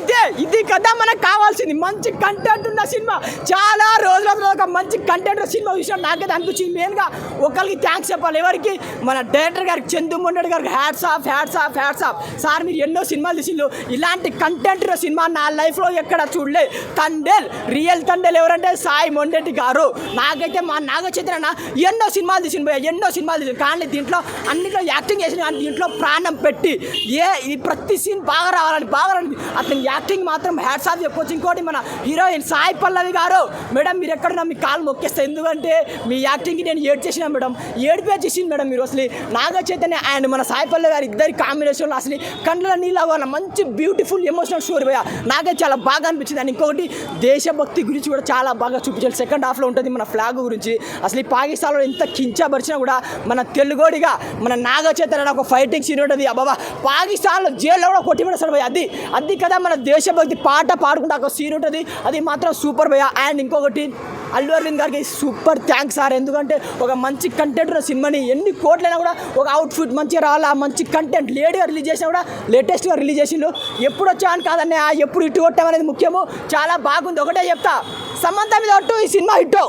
did ఇది కదా మనకు కావాల్సింది. మంచి కంటెంట్ ఉన్న సినిమా. చాలా రోజుల తర్వాత ఒక మంచి కంటెంట్ సినిమా చూసినా నాకైతే అనిపించింది. మెయిన్గా ఒకరికి థ్యాంక్స్ చెప్పాలి. ఎవరికి? మన డైరెక్టర్ గారికి చందు మొండెడ్ గారికి hats off hats off hats off sir మీరు ఎన్నో సినిమాలు తీసిండు ఇలాంటి కంటెంట్ సినిమా నా లైఫ్లో ఎక్కడ చూడలే తండేల్ రియల్ తండేల్ ఎవరంటే సాయి మొండెడ్డి గారు. నాకైతే మా నాగ చైతన్య ఎన్నో సినిమాలు తీసిన పోయా ఎన్నో సినిమాలు తీసిన కానీ దీంట్లో అన్నింటిలో యాక్టింగ్ చేసిన కానీ దీంట్లో ప్రాణం పెట్టి ఏ ఈ ప్రతి సీన్ బాగా రావాలని బాగా రావాలి అతని యాక్టింగ్ మాత్రం హ్యాట్స్ ఆఫ్ చెప్పొచ్చు. ఇంకోటి మన హీరోయిన్ సాయి పల్లవి గారు మేడం మీరు ఎక్కడ మీ కాలు మొక్కేస్తే ఎందుకంటే మీ యాక్టింగ్కి నేను ఏడ్ చేసిన మేడం. ఏడిపే చేసింది మేడం మీరు అసలు. నాగ చైతన్య అండ్ మన సాయి పల్లవి గారు ఇద్దరి కాంబినేషన్లో అసలు కండ్ల నీళ్ళ వాళ్ళ మంచి బ్యూటిఫుల్ ఎమోషనల్ స్టోరీ పోయా. నాకే చాలా బాగా అనిపించింది. అండ్ ఇంకొకటి దేశభక్తి గురించి కూడా చాలా బాగా చూపించారు. సెకండ్ హాఫ్లో ఉంటుంది మన ఫ్లాగ్ గురించి. అసలు ఈ పాకిస్తాన్లో ఎంత కించపరిచినా కూడా మన తెలుగోడిగా మన నాగ చైతన్య ఒక ఫైటింగ్ సీన్ ఉంటుంది. అబ్బాబా పాకిస్తాన్లో జైల్లో కూడా కొట్టి పడేస్తాడు అది అది కదా మన దేశభక్తి పాట పాడుకుంటే ఒక సీన్ ఉంటుంది. అది మాత్రం సూపర్ భయ అండ్ ఇంకొకటి అల్లు అరవింద్ గారికి సూపర్ థ్యాంక్స్ సార్. ఎందుకంటే ఒక మంచి కంటెంట్ ఉన్న సినిమాని ఎన్ని కోట్లైనా కూడా ఒక అవుట్ఫిట్ మంచిగా రావాలి? ఆ మంచి కంటెంట్ లేట్గా రిలీజ్ చేసినా కూడా లేటెస్ట్గా రిలీజ్ చేసిండు. ఎప్పుడు వచ్చామని ఆ ఎప్పుడు ఇటు కొట్టామనేది ముఖ్యము. చాలా బాగుంది. ఒకటే చెప్తా. సమంత మీద ఒట్టు ఈ సినిమా హిట్.